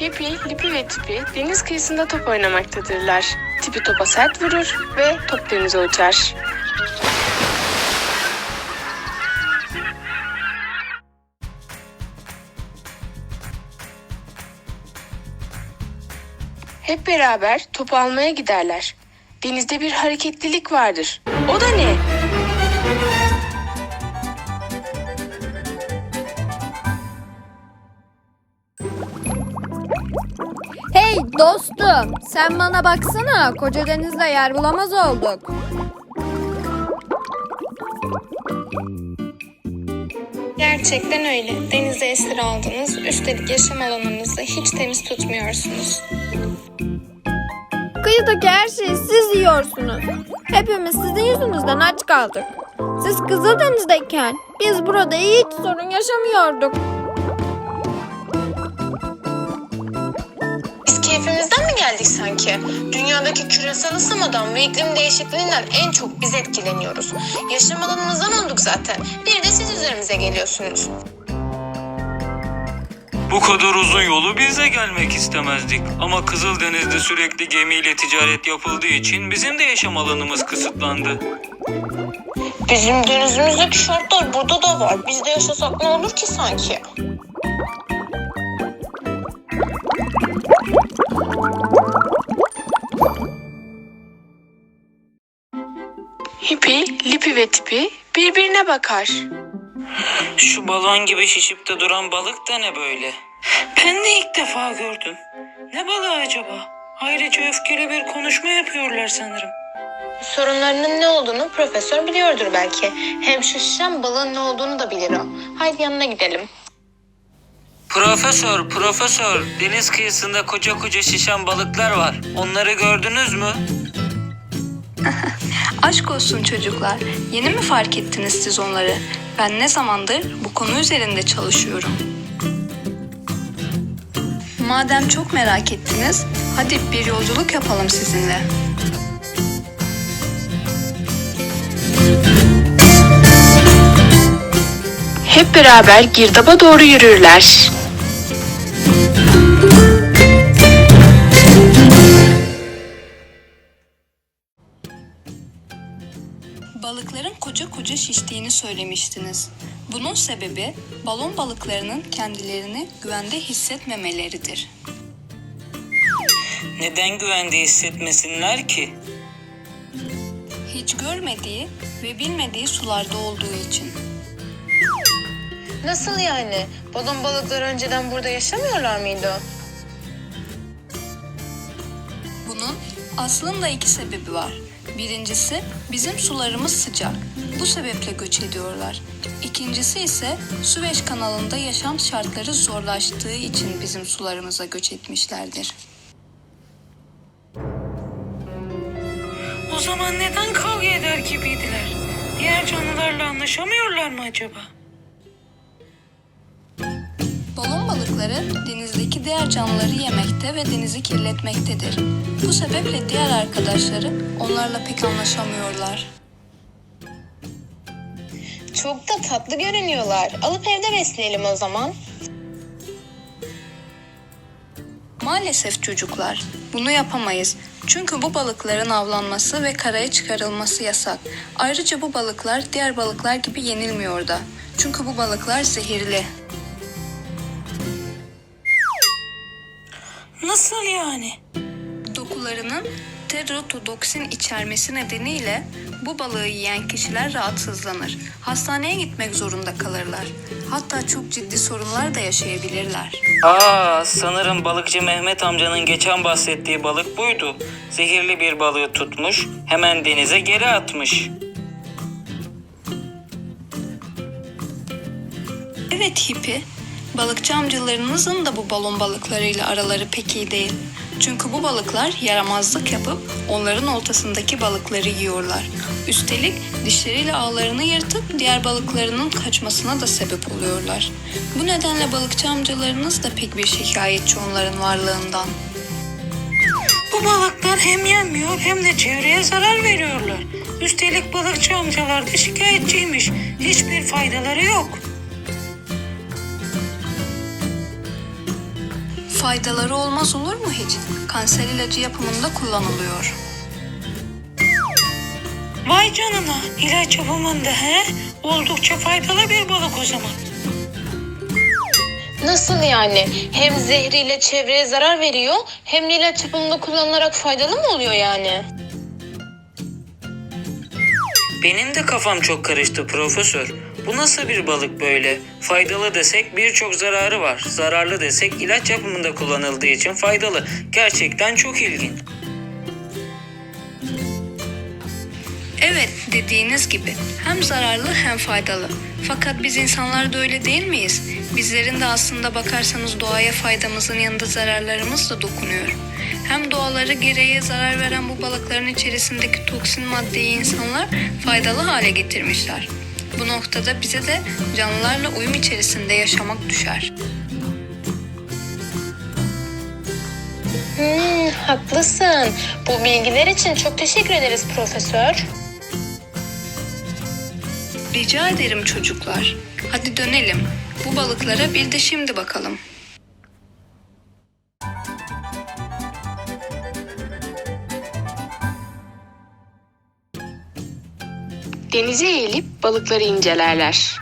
Hippie, Lipi ve Tipi deniz kıyısında top oynamaktadırlar. Tipi topa sert vurur ve top denize uçar. Hep beraber topu almaya giderler. Denizde bir hareketlilik vardır. O da ne? Dostum, sen bana baksana. Koca denizde yer bulamaz olduk. Gerçekten öyle. Denize esir aldınız. Üstelik yaşam alanınızı hiç temiz tutmuyorsunuz. Kıyıdaki her şeyi siz yiyorsunuz. Hepimiz sizin yüzünüzden aç kaldık. Siz Kızıldeniz'deyken biz burada hiç sorun yaşamıyorduk. Geldik sanki? Dünyadaki küresel ısınmadan ve iklim değişikliğinden en çok biz etkileniyoruz. Yaşam alanımızdan olduk zaten. Bir de siz üzerimize geliyorsunuz. Bu kadar uzun yolu biz de gelmek istemezdik. Ama Kızıldeniz'de sürekli gemiyle ticaret yapıldığı için bizim de yaşam alanımız kısıtlandı. Bizim denizimizdeki şartlar burada da var. Biz de yaşasak ne olur ki sanki? Hippie, Lipi ve Tipi birbirine bakar. Şu balon gibi şişip de duran balık da ne böyle? Ben de ilk defa gördüm. Ne balığı acaba? Ayrıca öfkeli bir konuşma yapıyorlar sanırım. Sorunlarının ne olduğunu profesör biliyordur belki. Hem şu şişen balığın ne olduğunu da bilir o. Haydi yanına gidelim. Profesör, profesör, deniz kıyısında koca koca şişen balıklar var. Onları gördünüz mü? Aşk olsun çocuklar. Yeni mi fark ettiniz siz onları? Ben ne zamandır bu konu üzerinde çalışıyorum. Madem çok merak ettiniz, hadi bir yolculuk yapalım sizinle. Hep beraber girdaba doğru yürürler. Koca şiştiğini söylemiştiniz. Bunun sebebi balon balıklarının kendilerini güvende hissetmemeleridir. Neden güvende hissetmesinler ki? Hiç görmediği ve bilmediği sularda olduğu için. Nasıl yani? Balon balıkları önceden burada yaşamıyorlar mıydı? Bunun aslında iki sebebi var. Birincisi bizim sularımız sıcak. Bu sebeple göç ediyorlar. İkincisi ise Süveyş kanalında yaşam şartları zorlaştığı için bizim sularımıza göç etmişlerdir. O zaman neden kavga eder gibiydiler? Diğer canlılarla anlaşamıyorlar mı acaba? Balon balıkları denizdeki diğer canlıları yemekte ve denizi kirletmektedir. Bu sebeple diğer arkadaşları onlarla pek anlaşamıyorlar. Çok da tatlı görünüyorlar. Alıp evde besleyelim o zaman. Maalesef çocuklar, bunu yapamayız. Çünkü bu balıkların avlanması ve karaya çıkarılması yasak. Ayrıca bu balıklar diğer balıklar gibi yenilmiyor da. Çünkü bu balıklar zehirli. Nasıl yani? Dokularının teratodoksin içermesi nedeniyle bu balığı yiyen kişiler rahatsızlanır. Hastaneye gitmek zorunda kalırlar. Hatta çok ciddi sorunlar da yaşayabilirler. Aa, sanırım balıkçı Mehmet amcanın geçen bahsettiği balık buydu. Zehirli bir balığı tutmuş, hemen denize geri atmış. Evet Hippi, balıkçı amcalarınızın da bu balon balıklarıyla araları pek iyi değil. Çünkü bu balıklar yaramazlık yapıp onların oltasındaki balıkları yiyorlar. Üstelik dişleriyle ağlarını yırtıp diğer balıklarının kaçmasına da sebep oluyorlar. Bu nedenle balıkçı amcalarınız da pek bir şikayetçi onların varlığından. Bu balıklar hem yenmiyor hem de çevreye zarar veriyorlar. Üstelik balıkçı amcalar da şikayetçiymiş. Hiçbir faydaları yok. Faydaları olmaz olur mu hiç? Kanser ilacı yapımında kullanılıyor. Vay canına ilaç yapımında he? Oldukça faydalı bir balık o zaman. Nasıl yani? Hem zehriyle çevreye zarar veriyor hem de ilaç yapımında kullanılarak faydalı mı oluyor yani? Benim de kafam çok karıştı profesör. Bu nasıl bir balık böyle? Faydalı desek birçok zararı var. Zararlı desek ilaç yapımında kullanıldığı için faydalı. Gerçekten çok ilginç. Evet dediğiniz gibi hem zararlı hem faydalı. Fakat biz insanlar da öyle değil miyiz? Bizlerin de aslında bakarsanız doğaya faydamızın yanında zararlarımız da dokunuyor. Hem doğaları gereği zarar veren bu balıkların içerisindeki toksin maddeyi insanlar faydalı hale getirmişler. Bu noktada bize de canlılarla uyum içerisinde yaşamak düşer. Hmm, haklısın. Bu bilgiler için çok teşekkür ederiz profesör. Rica ederim çocuklar. Hadi dönelim. Bu balıklara bir de şimdi bakalım. Denize eğilip balıkları incelerler.